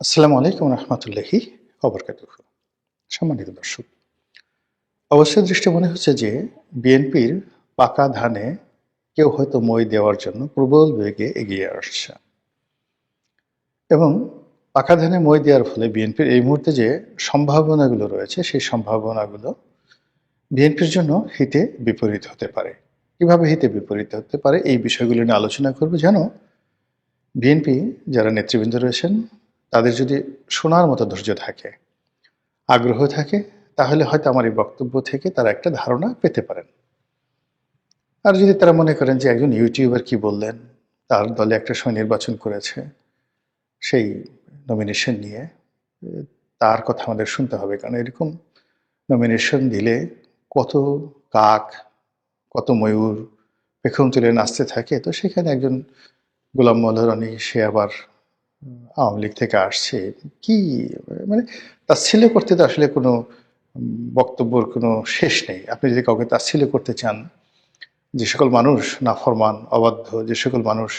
আসসালামু আলাইকুম রহমতুল্লাহি অবরকাত সম্মানিত দর্শক, অবশ্যই দৃষ্টি মনে হচ্ছে যে বিএনপির পাকা ধানে কেউ হয়তো মই দেওয়ার জন্য প্রবল বেগে এগিয়ে আসছে। এবং পাকা ধানে মই দেওয়ার ফলে বিএনপির এই মুহূর্তে যে সম্ভাবনাগুলো রয়েছে, সেই সম্ভাবনাগুলো বিএনপির জন্য হিতে বিপরীত হতে পারে। কীভাবে হিতে বিপরীত হতে পারে এই বিষয়গুলো নিয়ে আলোচনা করব। যেন বিএনপি যারা নেতৃবৃন্দ রয়েছেন তাদের যদি শোনার মতো ধৈর্য থাকে, আগ্রহ থাকে, তাহলে হয়তো আমার এই বক্তব্য থেকে তারা একটা ধারণা পেতে পারেন। আর যদি তারা মনে করেন যে একজন ইউটিউবার কি বললেন, তার দলে একটা সময় নির্বাচন করেছে, সেই নমিনেশন নিয়ে, তার কথা আমাদের শুনতে হবে। কারণ এরকম নমিনেশন দিলে কত কাক, কত ময়ূর, পেখম তুলে নাচতে থাকে। তো সেখানে একজন গোলাম মল্লরানি সে আবার আওয়ামী লীগ থেকে আসছে, কি মানে তার তাচ্ছিল্য করতে তো আসলে কোনো বক্তব্যর কোনো শেষ নেই। আপনি যদি কাউকে তার তাচ্ছিল্য করতে চান, যে সকল মানুষ নাফরমান অবাধ্য, যে সকল মানুষ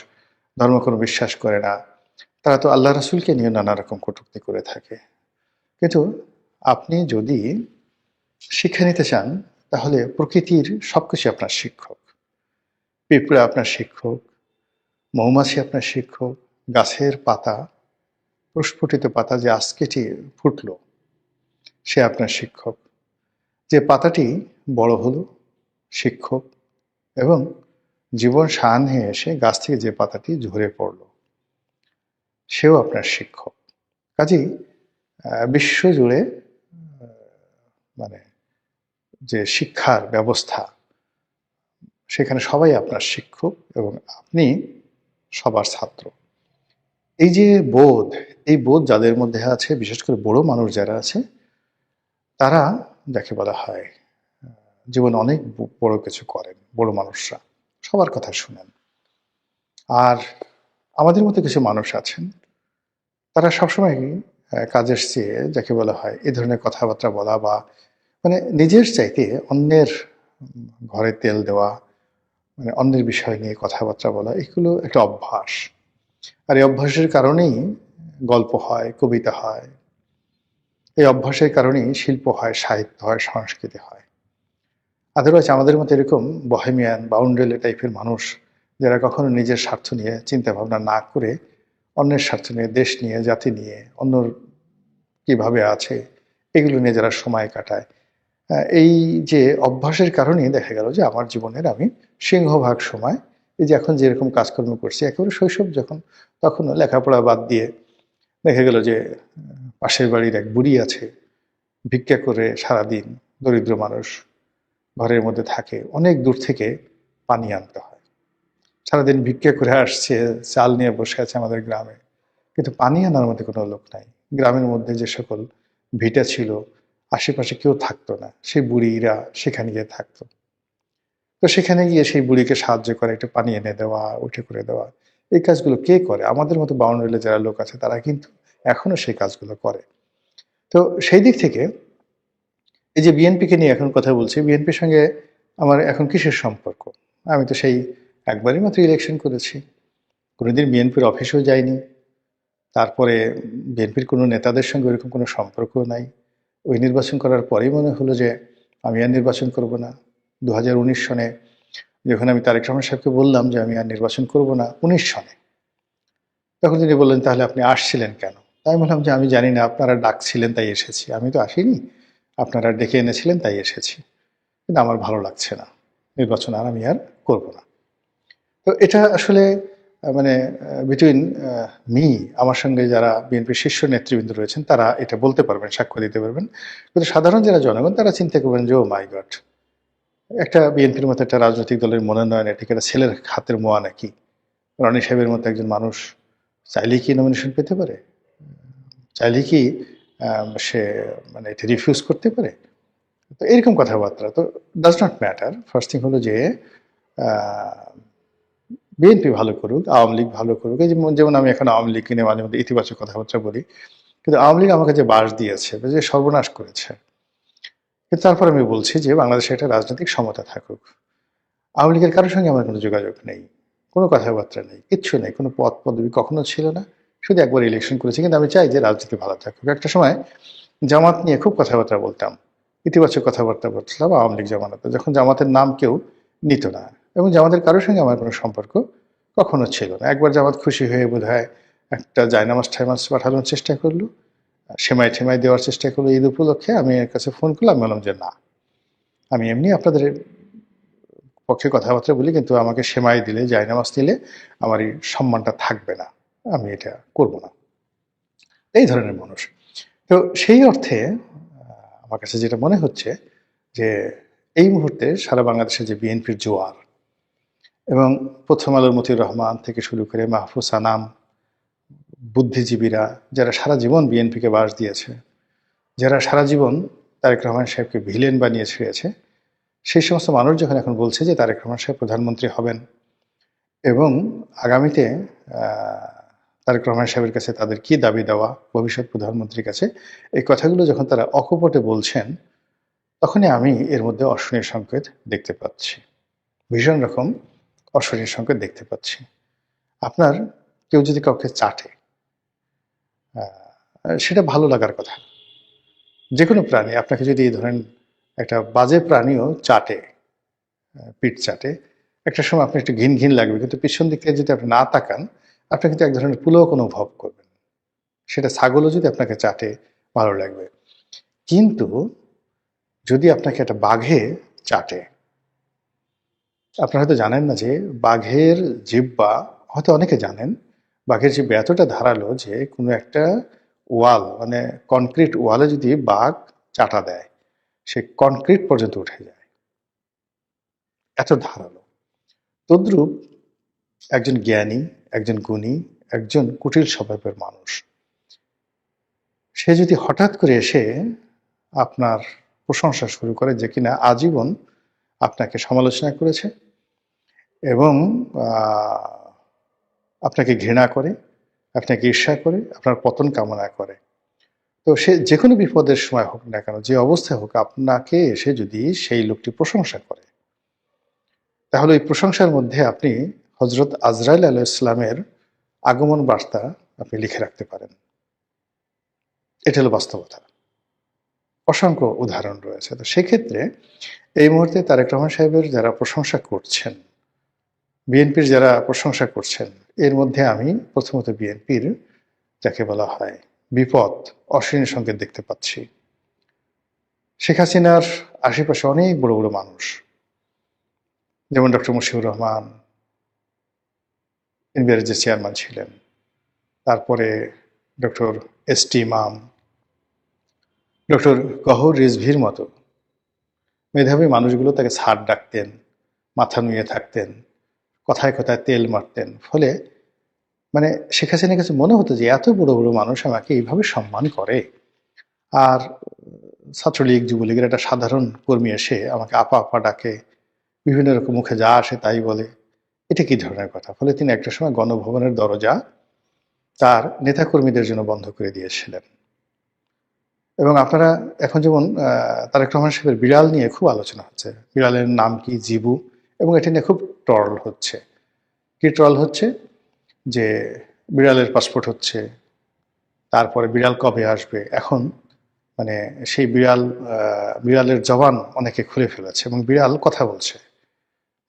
ধর্ম কোনো বিশ্বাস করে না, তারা তো আল্লাহ রাসুলকে নিয়ে নানা রকম কটুক্তি করে থাকে। কিন্তু আপনি যদি শিক্ষা নিতে চান, তাহলে প্রকৃতির সব কিছু আপনার শিক্ষক। পিঁপড়া আপনার শিক্ষক, মৌমাছি আপনার শিক্ষক গাছের পাতা, প্রস্ফুটিত পাতা যে আজকেটি ফুটলো, সে আপনার শিক্ষক। যে পাতাটি বড় হলো, শিক্ষক এবং জীবন সান হয়ে এসে গাছ থেকে যে পাতাটি ঝরে পড়ল, সেও আপনার শিক্ষক। কাজেই বিশ্ব জুড়ে মানে যে শিক্ষার ব্যবস্থা, সেখানে সবাই আপনার শিক্ষক এবং আপনি সবার ছাত্র। এই যে বোধ, এই বোধ যাদের মধ্যে আছে, বিশেষ করে বড় মানুষ যারা আছে, তারা যাকে বলা হয়, জীবনে অনেক বড় কিছু করেন, বড় মানুষরা। সবার কথা শুনেন। আর আমাদের মধ্যে কিছু মানুষ আছেন, তারা সবসময় কাজের চেয়ে যাকে বলা হয়, এ ধরনের কথাবার্তা বলা বা মানে নিজের চাইতে অন্যের ঘরে তেল দেওয়া মানে অন্যের বিষয় নিয়ে কথাবার্তা বলা, এগুলো একটা অভ্যাস। আর এই অভ্যাসের কারণেই গল্প হয়, কবিতা হয়। এই অভ্যাসের কারণেই শিল্প হয়, সাহিত্য হয়, সংস্কৃতি হয়। আদারওয়াইজ আমাদের মতো এরকম বহেমিয়ান বাউন্ডেলে টাইপের মানুষ যারা কখনো নিজের স্বার্থ নিয়ে চিন্তা ভাবনা না করে, অন্যের স্বার্থ নিয়ে, দেশ নিয়ে, জাতি নিয়ে, অন্যর কীভাবে আছে, এগুলো নিয়ে যারা সময় কাটায় এই যে অভ্যাসের কারণেই দেখা গেল যে আমার জীবনের আমি সিংহভাগ সময় এই যে এখন যেরকম কাজকর্ম করছি, একেবারে শৈশব যখন, তখনও লেখাপড়া বাদ দিয়ে দেখা গেল যে, পাশের বাড়ির এক বুড়ি আছে, ভিক্ষা করে সারাদিন দরিদ্র মানুষ ঘরের মধ্যে থাকে, অনেক দূর থেকে পানি আনতে হয়। সারাদিন ভিক্ষা করে আসছে, চাল নিয়ে বসে আছে আমাদের গ্রামে। কিন্তু পানি আনার মধ্যে কোনো লোক নাই। গ্রামের মধ্যে যে সকল ভিটা ছিল, আশেপাশে কেউ থাকতো না। সেই বুড়িরা সেখানে গিয়ে থাকতো। তো সেখানে গিয়ে সেই বুড়িকে সাহায্য করে, একটু পানি এনে দেওয়া, উঠে করে দেওয়া। এই কাজগুলো কে করে? আমাদের মতো বাউন্ডারিলে যারা লোক আছে, তারা কিন্তু এখনও সেই কাজগুলো করে। তো সেই দিক থেকে এই যে বিএনপিকে নিয়ে এখন কথা বলছি, বিএনপির সঙ্গে আমার এখন কিসের সম্পর্ক? আমি তো সেই একবারই মাত্র ইলেকশন করেছি। কোনোদিন বিএনপির অফিসেও যাইনি। তারপরে বিএনপির কোনো নেতাদের সঙ্গে ওরকম কোনো সম্পর্ক নাই। ওই নির্বাচন করার পরেই মনে হলো যে আমি আর নির্বাচন করব না। দু হাজার উনিশ সনে যখন আমি তারেক রহমান সাহেবকে বললাম যে আমি আর নির্বাচন করব না, উনিশ সনে। তখন তিনি বললেন, তাহলে আপনি আসছিলেন কেন? তাই বললাম যে, আমি জানি না, আপনারা ডাকছিলেন তাই এসেছি। আমি তো আসিনি। আপনারা ডেকে এনেছিলেন তাই এসেছি। কিন্তু আমার ভালো লাগছে না। নির্বাচন আর আমি আর করব না। তো এটা আসলে মানে বিটুইন মি আমার সঙ্গে যারা বিএনপির শীর্ষ নেতৃবৃন্দ রয়েছেন, তারা এটা বলতে পারবেন, সাক্ষ্য দিতে পারবেন। কিন্তু সাধারণ যারা জনগণ, তারা চিন্তা করবেন যে ও মাই গড একটা বিএনপির মতো একটা রাজনৈতিক দলের মনোনয়ন এটাকে একটা ছেলের হাতের মোয়া নাকি? রনি সাহেবের মতো একজন মানুষ চাইলে কি নমিনেশন পেতে পারে? চাইলে কি সে মানে এটা রিফিউজ করতে পারে? তো এরকম কথাবার্তা। তো does not matter first thing হলো যে বিএনপি ভালো করুক, আওয়ামী লীগ ভালো করুক। এই যেমন আমি এখন আওয়ামী লীগ কিনে মাঝে মধ্যে ইতিবাচক কথাবার্তা বলি। কিন্তু আওয়ামী লীগ আমাকে যে বাস দিয়েছে, যে সর্বনাশ করেছে কিন্তু তারপর আমি বলছি যে বাংলাদেশে একটা রাজনৈতিক সমতা থাকুক। আওয়ামী লীগের কারোর সঙ্গে আমার কোনো যোগাযোগ নেই, কোনো কথাবার্তা নেই, কিচ্ছু নেই, কোনো পদ পদবি কখনো ছিল না। শুধু একবার ইলেকশন করেছি, কিন্তু আমি চাই যে রাজনীতি ভালো থাকুক। একটা সময় জামাত নিয়ে খুব কথাবার্তা বলতাম, ইতিবাচক কথাবার্তা বলছিলাম আওয়ামী লীগ জামানাতে, যখন জামাতের নাম কেউ নিত না। এবং জামাতের কারোর সঙ্গে আমার কোনো সম্পর্ক কখনো ছিল না। একবার জামাত খুশি হয়ে বোধ একটা জায়নামাজ ঠাইমাজ পাঠানোর চেষ্টা করল। সেমাই ঠেমাই দেওয়ার চেষ্টা করল ঈদ উপলক্ষে। আমি এর কাছে ফোন করলাম, বললাম যে, না, আমি এমনি আপনাদের পক্ষে কথাবার্তা বলি, কিন্তু আমাকে সেমাই দিলে, জায়নামাজ দিলে আমার এই সম্মানটা থাকবে না। আমি এটা করব না। এই ধরনের মানুষ। তো সেই অর্থে আমার কাছে যেটা মনে হচ্ছে যে, এই মুহূর্তে সারা বাংলাদেশে যে বিএনপির জোয়ার এবং প্রথম আলোর মতিউর রহমান থেকে শুরু করে মাহফুজ আনাম বুদ্ধিজীবীরা, যারা সারা জীবন বিএনপিকে বাস দিয়েছে, যারা সারা জীবন তারেক রহমান সাহেবকে ভিলেন বানিয়ে ছেড়েছে, সেই সমস্ত মানুষ যখন এখন বলছে যে তারেক রহমান সাহেব প্রধানমন্ত্রী হবেন এবং আগামীতে তারেক রহমান সাহেবের কাছে তাদের কি দাবি দেওয়া, ভবিষ্যৎ প্রধানমন্ত্রীর কাছে, এই কথাগুলো যখন তারা অকপটে বলছেন, তখনই আমি এর মধ্যে অশনীয় সংকেত দেখতে পাচ্ছি। ভীষণ রকম অশনীয় সংকেত দেখতে পাচ্ছি। আপনার কেউ যদি কাউকে চাটে সেটা ভালো লাগার কথা। যে কোনো প্রাণী, আপনাকে যদি ধরেন একটা বাজে প্রাণীও চাটে পিঠ চাটে, একটা সময় আপনি একটু ঘিন ঘিন লাগবে, কিন্তু পিছন দিক থেকে যদি আপনি না তাকান, আপনি কিন্তু এক ধরনের পুলক অনুভব করবেন। সেটা ছাগলও যদি আপনাকে চাটে, ভালো লাগবে। কিন্তু যদি আপনাকে একটা বাঘে চাটে, আপনারা হয়তো জানেন না যে বাঘের জিব্বা হয়তো অনেকে জানেন বাঘের যে এতটা ধারালো যে কোনো একটা ওয়াল মানে কনক্রিট ওয়ালে যদি বাঘ চাটা দেয়, সে কনক্রিট পর্যন্ত উঠে যায়। এত ধারালো। তদ্রূপ একজন জ্ঞানী, একজন গুণী, একজন কুটিল স্বভাবের মানুষ, সে যদি হঠাৎ করে এসে আপনার প্রশংসা শুরু করে যে কিনা আজীবন আপনাকে সমালোচনা করেছে এবং আপনাকে ঘৃণা করে, আপনাকে ঈর্ষা করে, আপনার পতন কামনা করে। তো সে যে কোনো বিপদের সময় হোক না কেন, যে অবস্থায় হোক, আপনাকে এসে যদি সেই লোকটি প্রশংসা করে। তাহলে ওই প্রশংসার মধ্যে আপনি হজরত আজরাইল আলাহ ইসলামের আগমন বার্তা আপনি লিখে রাখতে পারেন। এটা হলো বাস্তবতা। অসংখ্য উদাহরণ রয়েছে। তো সেক্ষেত্রে এই মুহূর্তে তারেক রহমান সাহেবের যারা প্রশংসা করছেন বিএনপির যারা প্রশংসা করছেন, এর মধ্যে আমি প্রথমত বিএনপির যাকে বলা হয় বিপদ, অশ্লীল সংকেত দেখতে পাচ্ছি। শেখ হাসিনার আশেপাশে অনেক বড় বড় মানুষ, যেমন ডক্টর মুশিউর রহমান এনবিআর যে চেয়ারম্যান ছিলেন, তারপরে ডক্টর এস টি ইমাম, ডক্টর গহর রিজভির মতো। মেধাবী মানুষগুলো তাকে ছাড় ডাকতেন, মাথা নুয়ে থাকতেন কথায় কথায় তেল মারতেন। ফলে মানে শেখ হাসিনার কাছে মনে হতো যে, এত বড় বড় মানুষ আমাকে এইভাবে সম্মান করে? আর ছাত্রলীগ, যুবলীগের একটা সাধারণ কর্মী এসে আমাকে আপা আপা ডাকে, বিভিন্ন রকম মুখে যা আসে তাই বলে। এটা কি ধরনের কথা? ফলে তিনি একটা সময় গণভবনের দরজা তার নেতাকর্মীদের জন্য বন্ধ করে দিয়েছিলেন। এবং আপনারা এখন যেমন তারেক রহমান সাহেবের বিড়াল নিয়ে খুব আলোচনা হচ্ছে। বিড়ালের নাম কি? জিবু। এবং এটা নিয়ে খুব ট্রল হচ্ছে। কি ট্রল হচ্ছে? যে বিড়ালের পাসপোর্ট হচ্ছে, তারপরে বিড়াল কবে আসবে? এখন মানে সেই বিড়াল বিড়ালের জবান অনেকে খুলে ফেলেছে এবং বিড়াল কথা বলছে।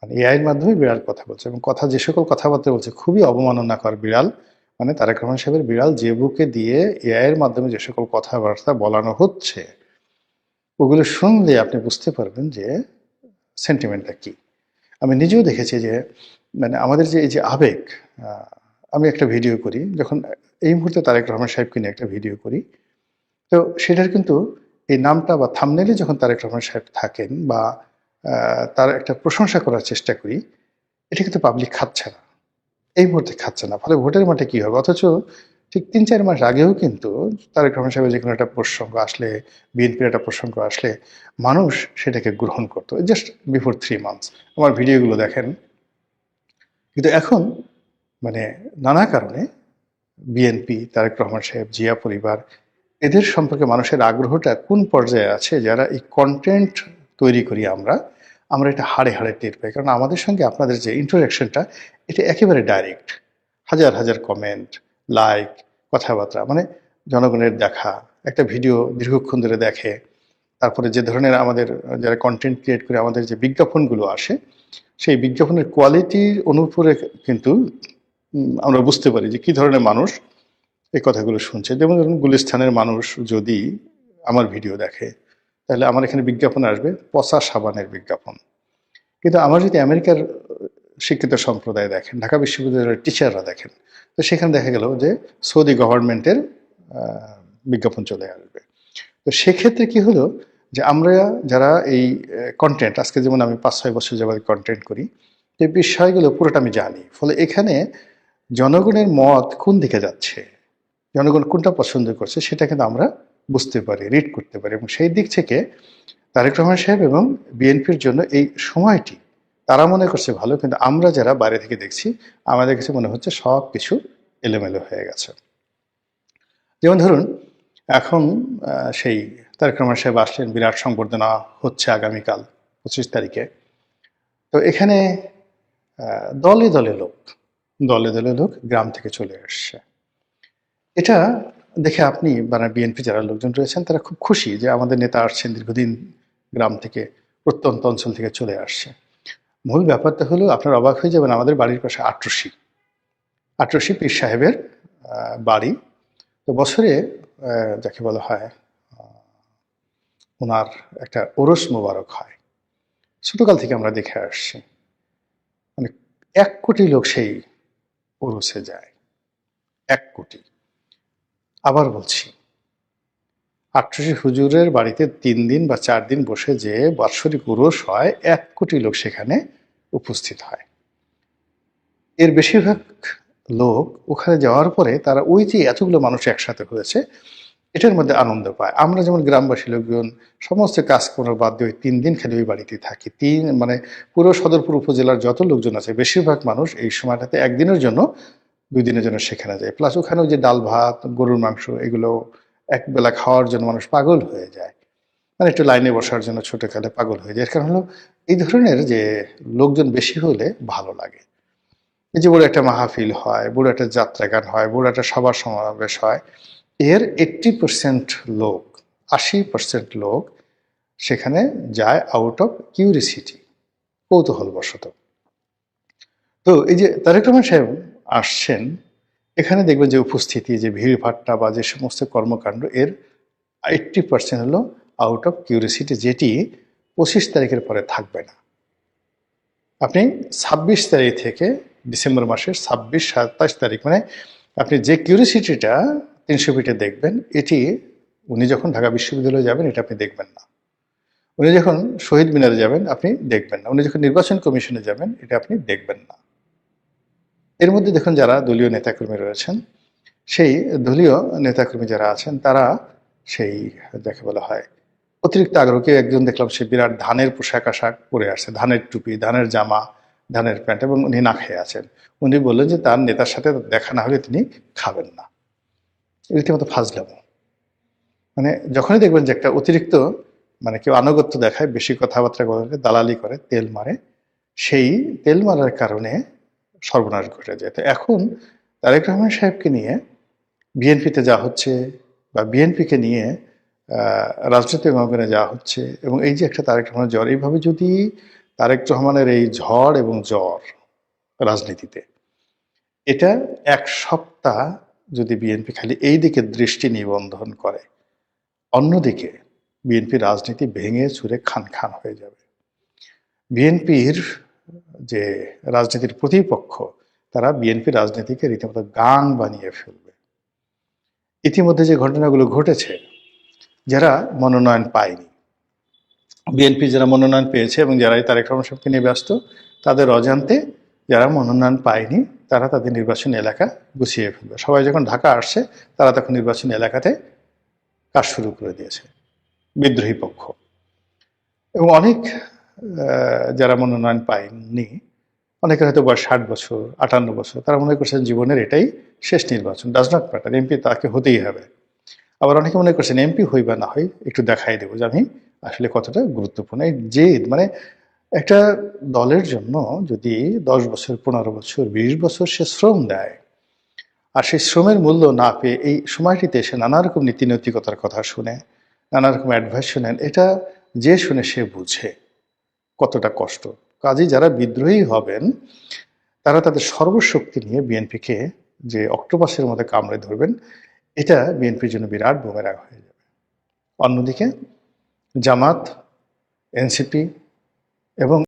মানে এআইয়ের মাধ্যমে বিড়াল কথা বলছে এবং কথা, যে সকল কথাবার্তা বলছে, খুবই অবমাননাকর বিড়াল। মানে তারেক রহমান সাহেবের বিড়াল জেবুকে দিয়ে এআইয়ের মাধ্যমে যে সকল কথাবার্তা বলানো হচ্ছে, ওগুলো শুনলে আপনি বুঝতে পারবেন যে সেন্টিমেন্টটা কি। আমি নিজেও দেখেছি যে মানে আমাদের যে, এই যে আবেগ আমি একটা ভিডিও করি, যখন এই মুহূর্তে তারেক রহমান সাহেবকে নিয়ে একটা ভিডিও করি, তো সেটার কিন্তু এই নামটা বা থামনেলে যখন তারেক রহমান সাহেব থাকেন বা তার একটা প্রশংসা করার চেষ্টা করি, এটা কিন্তু পাবলিক খাচ্ছে না। এই মুহূর্তে খাচ্ছে না, ফলে ভোটের মাঠে কি হবে? অথচ ঠিক তিন চার মাস আগেও কিন্তু তারেক রহমান সাহেবের যে কোনো একটা প্রসঙ্গ আসলে, বিএনপির একটা প্রসঙ্গ আসলে মানুষ সেটাকে গ্রহণ করতো জাস্ট বিফোর থ্রি মান্থস আমার ভিডিওগুলো দেখেন। কিন্তু এখন মানে নানা কারণে বিএনপি, তারেক রহমান সাহেব, জিয়া পরিবার, এদের সম্পর্কে মানুষের আগ্রহটা কোন পর্যায়ে আছে যারা এই কন্টেন্ট তৈরি করি আমরা আমরা এটা হাড়ে হাড়ে টের পাই। কারণ আমাদের সঙ্গে আপনাদের যে ইন্টারাকশনটা এটা একেবারে ডাইরেক্ট হাজার হাজার কমেন্ট লাইক কথাবার্তা মানে জনগণের দেখা, একটা ভিডিও দীর্ঘক্ষণ ধরে দেখে, তারপরে যে ধরনের আমাদের, যারা কন্টেন্ট ক্রিয়েট করে আমাদের যে বিজ্ঞাপনগুলো আসে, সেই বিজ্ঞাপনের কোয়ালিটির অনুপরে কিন্তু আমরা বুঝতে পারি যে কি ধরনের মানুষ এই কথাগুলো শুনছে। যেমন ধরুন গুলিস্থানের মানুষ যদি আমার ভিডিও দেখে, তাহলে আমার এখানে বিজ্ঞাপন আসবে, পচা সাবানের বিজ্ঞাপন। কিন্তু আমার যদি আমেরিকার শিক্ষিত সম্প্রদায় দেখেন, ঢাকা বিশ্ববিদ্যালয়ের টিচাররা দেখেন, তো সেখানে দেখা গেল যে সৌদি গভর্নমেন্টের বিজ্ঞাপন চলে আসবে। তো সেক্ষেত্রে কি হলো যে আমরা যারা এই কন্টেন্ট আজকে যেমন আমি পাঁচ ছয় বছর যাবত কন্টেন্ট করি এই বিষয়গুলো পুরোটা আমি জানি, ফলে এখানে জনগণের মত কোন দিকে যাচ্ছে, জনগণ কোনটা পছন্দ করছে সেটা কিন্তু আমরা বুঝতে পারি রিড করতে পারি এবং সেই দিক থেকে তারেক রহমান সাহেব এবং বিএনপির জন্য এই সময়টি তারা মনে করছে ভালো, কিন্তু আমরা যারা বাইরে থেকে দেখছি, আমাদের কাছে মনে হচ্ছে সব কিছু এলোমেলো হয়ে গেছে। যেমন ধরুন, এখন সেই তারেক রহমান সাহেব আসলেন, বিরাট সংবর্ধনা হচ্ছে আগামীকাল, পঁচিশ তারিখে। তো এখানে দলে দলে লোক, দলে দলে লোক গ্রাম থেকে চলে আসছে। এটা দেখে আপনি মানে বিএনপি যারা লোকজন রয়েছেন, তারা খুব খুশি যে আমাদের নেতা আসছেন দীর্ঘদিন গ্রাম থেকে, প্রত্যন্ত অঞ্চল থেকে চলে আসছে। মূল ব্যাপারটা হলো আপনার অবাক হয়ে যাবেন, আমাদের বাড়ির পাশে আটরশি আটরশি পীর সাহেবের বাড়ি। তো বছরে যাকে বলা হয় ওনার একটা ওরস মোবারক হয়। ছোটকাল থেকে আমরা দেখে আসছি। মানে এক কোটি লোক সেই ওরসে যায়। এক কোটি। আবার বলছি আটশোশি হুজুরের বাড়িতে তিন দিন বা চার দিন বসে যে বাৎসরিক উরস হয়, এক কোটি লোক সেখানে উপস্থিত হয়। এর বেশিরভাগ লোক ওখানে যাওয়ার পরে তারা ওই যে এতগুলো মানুষ একসাথে হয়েছে, এটার মধ্যে আনন্দ পায়। আমরা যেমন গ্রামবাসী লোকজন, সমস্ত কাজকর্ম বাদ দিয়ে তিন দিন খালি ওই বাড়িতে থাকি। তিন মানে পুরো সদরপুর উপজেলার যত লোকজন আছে, বেশিরভাগ মানুষ এই সময়টাতে একদিনের জন্য, দুই দিনের জন্য সেখানে যায়। প্লাস ওখানে ওই যে ডাল ভাত, গরুর মাংস, এগুলো এক বেলা খাওয়ার জন্য মানুষ পাগল হয়ে যায়। মানে একটু লাইনে বসার জন্য ছোট কালে পাগল হয়ে যায়। এর কারণ হলো এই ধরনের যে লোকজন বেশি হলে ভালো লাগে। এই যে বড় একটা মাহফিল হয়, বড় একটা যাত্রা গান হয়, বড় একটা সভা সমাবেশ হয়, এর এইট্টি পার্সেন্ট লোক, আশি পার্সেন্ট লোক সেখানে যায় আউট অফ কিউরিসিটি কৌতূহলবশত। তো এই যে তারেক রহমান সাহেব আসছেন এখানে দেখবেন যে উপস্থিতি, যে ভিড় ভাট্টা বা যে সমস্ত কর্মকাণ্ড, এর এইট্টি পার্সেন্ট হলো আউট অফ কিউরিসিটি যেটি পঁচিশ তারিখের পরে থাকবে না। আপনি ছাব্বিশ তারিখ থেকে ডিসেম্বর মাসের ছাব্বিশ, সাতাশ তারিখ মানে আপনি যে কিউরিসিটিটা তিনশো ফিটে দেখবেন, এটি উনি যখন ঢাকা বিশ্ববিদ্যালয়ে যাবেন, এটা আপনি দেখবেন না। উনি যখন শহীদ মিনারে যাবেন, আপনি দেখবেন না। উনি যখন নির্বাচন কমিশনে যাবেন, এটা আপনি দেখবেন না। এর মধ্যে দেখুন যারা দলীয় নেতাকর্মী রয়েছেন, সেই দলীয় নেতাকর্মী যারা আছেন, তারা সেই যাকে বলা হয় অতিরিক্ত আগ্রহকে একজন দেখলাম সে বিরাট ধানের পোশাক আশাক পরে আসছে, ধানের টুপি, ধানের জামা, ধানের প্যান্ট এবং উনি না খেয়ে আছেন। উনি বললেন যে তার নেতার সাথে দেখা না হলে তিনি খাবেন না। রীতিমতো ফাজলামো। মানে যখনই দেখবেন যে একটা অতিরিক্ত মানে কেউ আনুগত্য দেখায়, বেশি কথাবার্তা বলে, দালালি করে, তেল মারে, সেই তেল মারার কারণে সর্বনাশ ঘটে যায়। তো এখন তারেক রহমান সাহেবকে নিয়ে বিএনপিতে যা হচ্ছে বা বিএনপিকে নিয়ে রাজনৈতিক অঙ্গনে যা হচ্ছে এবং এই যে একটা তারেক রহমানের জ্বর, এইভাবে যদি তারেক রহমানের এই ঝড় এবং জ্বর রাজনীতিতে, এটা এক সপ্তাহ যদি বিএনপি খালি এই দিকে দৃষ্টি নিবন্ধন করে, অন্যদিকে বিএনপি রাজনীতি ভেঙে চুরে খান খান হয়ে যাবে। বিএনপির যে রাজনীতির প্রতিপক্ষ, তারা বিএনপি রাজনীতিকে রীতিমতো গান বানিয়ে ফেলবে। ইতিমধ্যে যে ঘটনাগুলো ঘটেছে, যারা মনোনয়ন পায়নি, বিএনপি যারা মনোনয়ন পেয়েছে এবং যারা এই তারেক রহমান সাহেবকে নিয়ে ব্যস্ত, তাদের অজান্তে যারা মনোনয়ন পায়নি, তারা তাদের নির্বাচনী এলাকা গুছিয়ে ফেলবে। সবাই যখন ঢাকা আসছে, তারা তখন নির্বাচনী এলাকাতে কাজ শুরু করে দিয়েছে, বিদ্রোহী পক্ষ। এবং অনেক যারা মনোনয়ন পায়নি অনেকের হয়তো বয়স ষাট বছর, আটান্ন বছর, তারা মনে করছেন জীবনের এটাই শেষ নির্বাচন ডাজ নট ম্যাটার এমপি তাকে হতেই হবে। আবার অনেকে মনে করছেন এমপি হই বা না হয় একটু দেখাই দেবো যে আমি আসলে কতটা গুরুত্বপূর্ণ। এই জেদ মানে একটা দলের জন্য যদি দশ বছর, পনেরো বছর, বিশ বছর সে শ্রম দেয়, আর সেই শ্রমের মূল্য না পেয়ে এই সময়টিতে এসে নানা রকম নীতি নৈতিকতার কথা শুনে, নানা রকম অ্যাডভাইস শুনেন, এটা যে শুনে সে বুঝে। কতটা কষ্ট। কাজে যারা বিদ্রোহী হবেন, তারা তাদের সর্বশক্তি নিয়ে বিএনপিকে যে অক্টোপাসের মধ্যে কামড়ে ধরবেন, এটা বিএনপির জন্য বিরাট বোমেরা হয়ে যাবে। অন্যদিকে জামাত, এনসিপি এবং